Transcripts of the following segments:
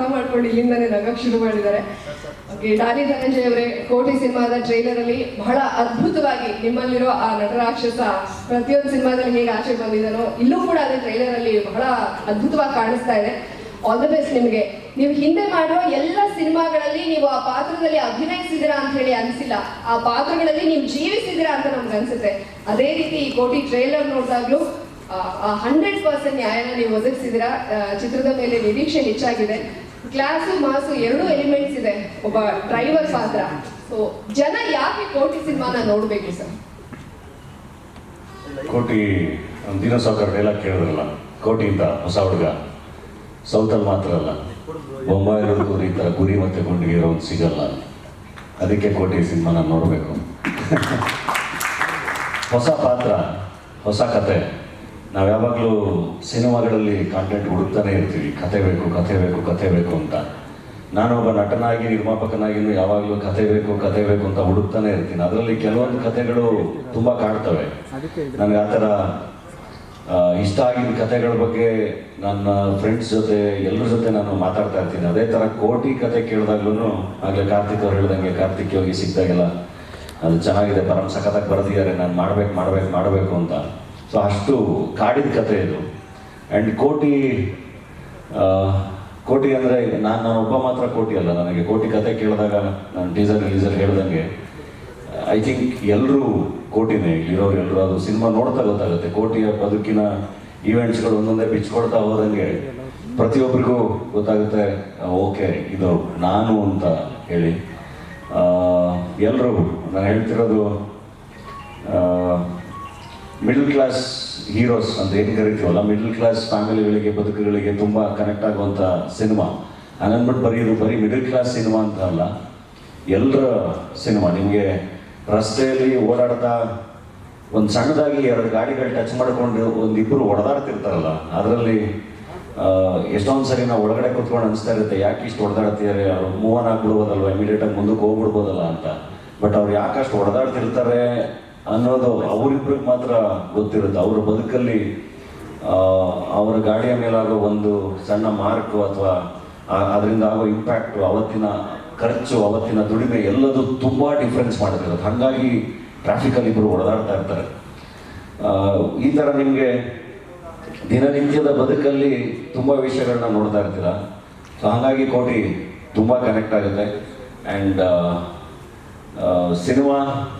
ಅರ್ಥ ಮಾಡ್ಕೊಂಡು ಇಲ್ಲಿಂದಾನೆ ನಗಕ್ ಶುರು ಮಾಡಿದ್ದಾರೆ. ಓಕೆ ಡಾಲಿ ಧನಂಜಯ ಅವರೇ, ಕೋಟಿ ಸಿನಿಮಾದ ಟ್ರೈಲರ್ ಅಲ್ಲಿ ಬಹಳ ಅದ್ಭುತವಾಗಿ ನಿಮ್ಮಲ್ಲಿರೋ ಆ ನಟರಾಕ್ಷಸ ಪ್ರತಿಯೊಂದು ಸಿನಿಮಾದಲ್ಲಿ ಹೇಗೆ ಆಚೆ ಬಂದಿದ್ದಾನೋ, ಇಲ್ಲೂ ಕೂಡ ಅದೇ ಟ್ರೈಲರ್ ಅಲ್ಲಿ ಬಹಳ ಅದ್ಭುತವಾಗಿ ಕಾಣಿಸ್ತಾ ಇದೆ. ಆಲ್ ದ ಬೆಸ್ಟ್ ನಿಮಗೆ. ನೀವು ಹಿಂದೆ ಮಾಡೋ ಎಲ್ಲ ಸಿನಿಮಾಗಳಲ್ಲಿ ನೀವು ಆ ಪಾತ್ರದಲ್ಲಿ ಅಭಿನಯಿಸಿದಿರಾ ಅಂತ ಹೇಳಿ ಅನಿಸಿಲ್ಲ. ಆ ಪಾತ್ರಗಳಲ್ಲಿ ನೀವು ಜೀವಿಸಿದಿರಾ ಅಂತ ನಮ್ಗೆ ಅನ್ಸುತ್ತೆ. ಅದೇ ರೀತಿ ಈ ಕೋಟಿ ಟ್ರೈಲರ್ ನೋಡಿದಾಗ್ಲೂ ಹಂಡ್ರೆಡ್ ಪರ್ಸೆಂಟ್ ನ್ಯಾಯನ ನೀವು ಒದಗಿಸಿದಿರಾ ಚಿತ್ರದ ಮೇಲೆ ನಿರೀಕ್ಷೆ ಹೆಚ್ಚಾಗಿದೆ. ಕ್ಲಾಸು ಮಾಸು ಎರಡು ಎಲಿಮೆಂಟ್ಸ್ ಇದೆ. ಒಬ್ಬ ಡ್ರೈವರ್ ಪಾತ್ರ ಸೊ ಜನ ಯಾಕೆ ಕೋಟಿ ಸಿನಿಮಾನ ನೋಡ್ಬೇಕು ಸರ್? ಕೋಟಿ ದಿನ ಸಾಕರ್ ಡೈಲಾಗ್ ಕೇಳಿದ್ರಲ್ಲ, ಕೋಟಿಯಿಂದ ಹೊಸ ಹುಡುಗ. ಸೌತಲ್ಲಿ ಮಾತ್ರ ಅಲ್ಲ. ಬೊಂಬಾಯಿ ಹುಡುಗರು ಈ ಥರ ಗುರಿ ಮತ್ತೆ ಗುಂಡಿಗೆ ಇರೋದು ಸಿಗಲ್ಲ. ಅದಕ್ಕೆ ಕೋಟಿ ಸಿನಿಮಾನ ನೋಡಬೇಕು. ಹೊಸ ಪಾತ್ರ, ಹೊಸ ಕತೆ. ನಾವು ಯಾವಾಗಲೂ ಸಿನಿಮಾಗಳಲ್ಲಿ ಕಾಂಟೆಂಟ್ ಹುಡುಕ್ತಾನೆ ಇರ್ತೀವಿ. ಕತೆ ಬೇಕು ಕಥೆ ಬೇಕು ಕಥೆ ಬೇಕು ಅಂತ. ನಾನು ಒಬ್ಬ ನಟನಾಗಿ ನಿರ್ಮಾಪಕನಾಗಿನೂ ಯಾವಾಗಲೂ ಕತೆ ಬೇಕು ಕತೆ ಬೇಕು ಅಂತ ಹುಡುಕ್ತಾನೆ ಇರ್ತೀನಿ. ಅದರಲ್ಲಿ ಕೆಲವೊಂದು ಕಥೆಗಳು ತುಂಬ ಕಾಡ್ತವೆ ನನಗೆ ಆ ಥರ ಇಷ್ಟ ಆಗಿದ್ದ ಕಥೆಗಳ ಬಗ್ಗೆ ನನ್ನ ಫ್ರೆಂಡ್ಸ್ ಜೊತೆ ಎಲ್ಲರ ಜೊತೆ ನಾನು ಮಾತಾಡ್ತಾ ಇರ್ತೀನಿ. ಅದೇ ಥರ ಕೋಟಿ ಕತೆ ಕೇಳಿದಾಗ್ಲೂ ಆಗಲೇ ಕಾರ್ತಿಕ್ ಅವ್ರು ಹೇಳ್ದಂಗೆ ಕಾರ್ತಿಕ್ ಯೋಗಿ ಸಿಕ್ಕಿದಾಗೆಲ್ಲ ಅದು ಚೆನ್ನಾಗಿದೆ ಪರಮ ಸಖತ್ತಾಗಿ ಬರೆದಿದ್ದಾರೆ ನಾನು ಮಾಡ್ಬೇಕು ಮಾಡ್ಬೇಕು ಮಾಡಬೇಕು ಅಂತ. ಸೊ ಅಷ್ಟು ಕಾಡಿದ ಕತೆ ಇದು. ಆ್ಯಂಡ್ ಕೋಟಿ ಕೋಟಿ ಅಂದರೆ ನಾನು ನಾನು ಒಬ್ಬ ಮಾತ್ರ ಕೋಟಿ ಅಲ್ಲ ನನಗೆ. ಕೋಟಿ ಕತೆ ಕೇಳಿದಾಗ ನಾನು ಟೀಸರ್ ರಿಲೀಸರ್ ಹೇಳ್ದಂಗೆ ಐ ಥಿಂಕ್ ಎಲ್ಲರೂ ಕೋಟಿನೇ ಇರೋರು ಎಲ್ಲರೂ ಅದು ಸಿನಿಮಾ ನೋಡ್ತಾ ಗೊತ್ತಾಗುತ್ತೆ. ಕೋಟಿಯ ಬದುಕಿನ ಈವೆಂಟ್ಸ್ಗಳು ಒಂದೊಂದೇ ಬಿಚ್ಕೊಡ್ತಾ ಹೋದಂಗೆ ಪ್ರತಿಯೊಬ್ಬರಿಗೂ ಗೊತ್ತಾಗುತ್ತೆ, ಓಕೆ, ಇದು ನಾನು ಅಂತ ಹೇಳಿ. ಎಲ್ಲರೂ ನಾನು ಹೇಳ್ತಿರೋದು ಮಿಡಲ್ ಕ್ಲಾಸ್ ಹೀರೋಸ್ ಅಂತ ಏನು ಕರಿತೀವಲ್ಲ ಮಿಡಲ್ ಕ್ಲಾಸ್ ಫ್ಯಾಮಿಲಿಗಳಿಗೆ ಬದುಕುಗಳಿಗೆ ತುಂಬ ಕನೆಕ್ಟ್ ಆಗುವಂಥ ಸಿನಿಮಾ ಹಂಗನ್ಬಿಟ್ಟು ಬರೀ ಇದು ಬರೀ ಮಿಡಲ್ ಕ್ಲಾಸ್ ಸಿನಿಮಾ ಅಂತ ಅಲ್ಲ. ಎಲ್ಲರ ಸಿನಿಮಾ ನಿಮಗೆ ರಸ್ತೆಯಲ್ಲಿ ಓಡಾಡ್ತಾ ಒಂದು ಸಣ್ಣದಾಗಿ ಎರಡು ಗಾಡಿಗಳು ಟಚ್ ಮಾಡಿಕೊಂಡು ಒಂದಿಬ್ಬರು ಹೊಡೆದಾಡ್ತಿರ್ತಾರಲ್ಲ ಅದರಲ್ಲಿ ಎಷ್ಟೊಂದು ಸರಿ ನಾವು ಒಳಗಡೆ ಕೂತ್ಕೊಂಡು ಅನಿಸ್ತಾ ಇರುತ್ತೆ, ಯಾಕೆ ಇಷ್ಟು ಹೊಡೆದಾಡ್ತಿದ್ದಾರೆ ಅವ್ರು ಮೂವನ್ ಆಗ್ಬಿಡ್ಬೋದಲ್ವ? ಇಮಿಡಿಯೇಟಾಗಿ ಮುಂದಕ್ಕೆ ಹೋಗ್ಬಿಡ್ಬೋದಲ್ಲ ಅಂತ. ಬಟ್ ಅವ್ರು ಯಾಕೆ ಅಷ್ಟು ಹೊಡೆದಾಡ್ತಿರ್ತಾರೆ ಅನ್ನೋದು ಅವರಿಬ್ರಿಗೆ ಮಾತ್ರ ಗೊತ್ತಿರುತ್ತೆ. ಅವ್ರ ಬದುಕಲ್ಲಿ ಅವರ ಗಾಡಿಯ ಮೇಲಾಗೋ ಒಂದು ಸಣ್ಣ ಮಾರ್ಕು ಅಥವಾ ಅದರಿಂದ ಆಗೋ ಇಂಪ್ಯಾಕ್ಟು ಅವತ್ತಿನ ಖರ್ಚು, ಅವತ್ತಿನ ದುಡಿಮೆ ಎಲ್ಲದೂ ತುಂಬ ಡಿಫ್ರೆನ್ಸ್ ಮಾಡ್ತಿರುತ್ತೆ ಹಾಗಾಗಿ ಟ್ರಾಫಿಕಲ್ಲಿ ಇಬ್ಬರು ಓಡಾಡ್ತಾ ಇರ್ತಾರೆ. ಈ ಥರ ನಿಮಗೆ ದಿನನಿತ್ಯದ ಬದುಕಲ್ಲಿ ತುಂಬ ವಿಷಯಗಳನ್ನ ನೋಡ್ತಾ ಇರ್ತೀರ? ಸೊ ಹಾಗಾಗಿ ಕೋಟಿ ತುಂಬ ಕನೆಕ್ಟ್ ಆಗುತ್ತೆ. ಆ್ಯಂಡ್ ಸಿನಿಮಾ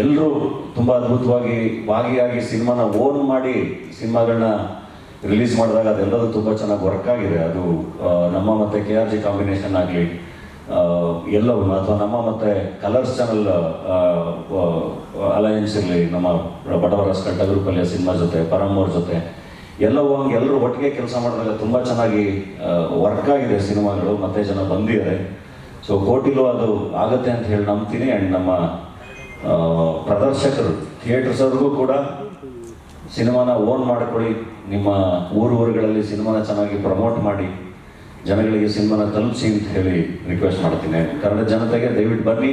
ಎಲ್ಲರೂ ತುಂಬ ಅದ್ಭುತವಾಗಿ ಭಾಗಿಯಾಗಿ ಸಿನಿಮಾನ ಓನ್ ಮಾಡಿ ಸಿನಿಮಾಗಳನ್ನ ರಿಲೀಸ್ ಮಾಡಿದಾಗ ಅದೆಲ್ಲದೂ ತುಂಬ ಚೆನ್ನಾಗಿ ವರ್ಕ್ ಆಗಿದೆ. ಅದು ನಮ್ಮ ಮತ್ತು ಕೆ ಆರ್ ಜಿ ಕಾಂಬಿನೇಷನ್ ಆಗಲಿ ಎಲ್ಲವೂ ಅಥವಾ ನಮ್ಮ ಮತ್ತು ಕಲರ್ಸ್ ಚಾನಲ್ ಅಲಯನ್ಸ್ ಇರಲಿ, ನಮ್ಮ ಬಡವರ ಸ್ಕಂಟ ಗ್ರೂಪಲ್ಲಿ ಸಿನಿಮಾ ಜೊತೆ ಪರಮೋರ್ ಜೊತೆ, ಎಲ್ಲವೂ ಹಂಗೆ ಎಲ್ಲರೂ ಒಟ್ಟಿಗೆ ಕೆಲಸ ಮಾಡಿದಾಗ ತುಂಬ ಚೆನ್ನಾಗಿ ವರ್ಕ್ ಆಗಿದೆ ಸಿನಿಮಾಗಳು, ಮತ್ತೆ ಜನ ಬಂದಿದ್ದಾರೆ. ಸೊ ಕೋಟಿಲು ಅದು ಆಗುತ್ತೆ ಅಂತ ಹೇಳಿ ನಂಬ್ತೀನಿ. ಆ್ಯಂಡ್ ನಮ್ಮ ಪ್ರದರ್ಶಕರು ಥಿಯೇಟರ್ಸವ್ರಿಗೂ ಕೂಡ ಸಿನಿಮಾನ ಓನ್ ಮಾಡ್ಕೊಳ್ಳಿ. ನಿಮ್ಮ ಊರು ಊರುಗಳಲ್ಲಿ ಸಿನಿಮಾನ ಚೆನ್ನಾಗಿ ಪ್ರಮೋಟ್ ಮಾಡಿ. ಜನಗಳಿಗೆ ಸಿನಿಮಾನ ತಲುಪಿಸಿ ಅಂತ ಹೇಳಿ ರಿಕ್ವೆಸ್ಟ್ ಮಾಡ್ತೀನಿ. ಕನ್ನಡ ಜನತೆಗೆ ದಯವಿಟ್ಟು ಬನ್ನಿ.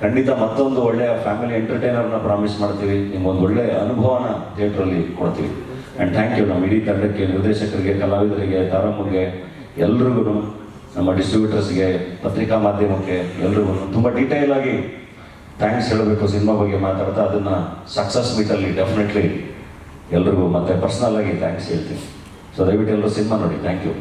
ಖಂಡಿತ ಮತ್ತೊಂದು ಒಳ್ಳೆಯ ಫ್ಯಾಮಿಲಿ ಎಂಟರ್ಟೈನರ್ನ ಪ್ರಾಮಿಸ್ ಮಾಡ್ತೀವಿ. ನಿಮ್ಗೊಂದು ಒಳ್ಳೆಯ ಅನುಭವನ ಥಿಯೇಟ್ರಲ್ಲಿ ಕೊಡ್ತೀವಿ. ಆ್ಯಂಡ್ ಥ್ಯಾಂಕ್ ಯು ನಮ್ಮ ಇಡೀ ತಂಡಕ್ಕೆ ನಿರ್ದೇಶಕರಿಗೆ, ಕಲಾವಿದರಿಗೆ ತಾರಮ್ಮಗೆ ಎಲ್ರಿಗೂ ನಮ್ಮ ಡಿಸ್ಟ್ರಿಬ್ಯೂಟರ್ಸ್ಗೆ ಪತ್ರಿಕಾ ಮಾಧ್ಯಮಕ್ಕೆ ಎಲ್ರಿಗೂ ತುಂಬ ಡೀಟೇಲ್ ಆಗಿ ಥ್ಯಾಂಕ್ಸ್ ಹೇಳಬೇಕು ಸಿನಿಮಾ ಬಗ್ಗೆ ಮಾತಾಡ್ತಾ, ಅದನ್ನು ಸಕ್ಸಸ್ ಮೀಟಲ್ಲಿ ಡೆಫಿನೆಟ್ಲಿ ಎಲ್ರಿಗೂ ಮತ್ತೆ ಪರ್ಸ್ನಲ್ ಆಗಿ ಥ್ಯಾಂಕ್ಸ್ ಹೇಳ್ತೀನಿ. ಸೊ ದಯವಿಟ್ಟು ಎಲ್ಲರೂ ಸಿನಿಮಾ ನೋಡಿ. Thank you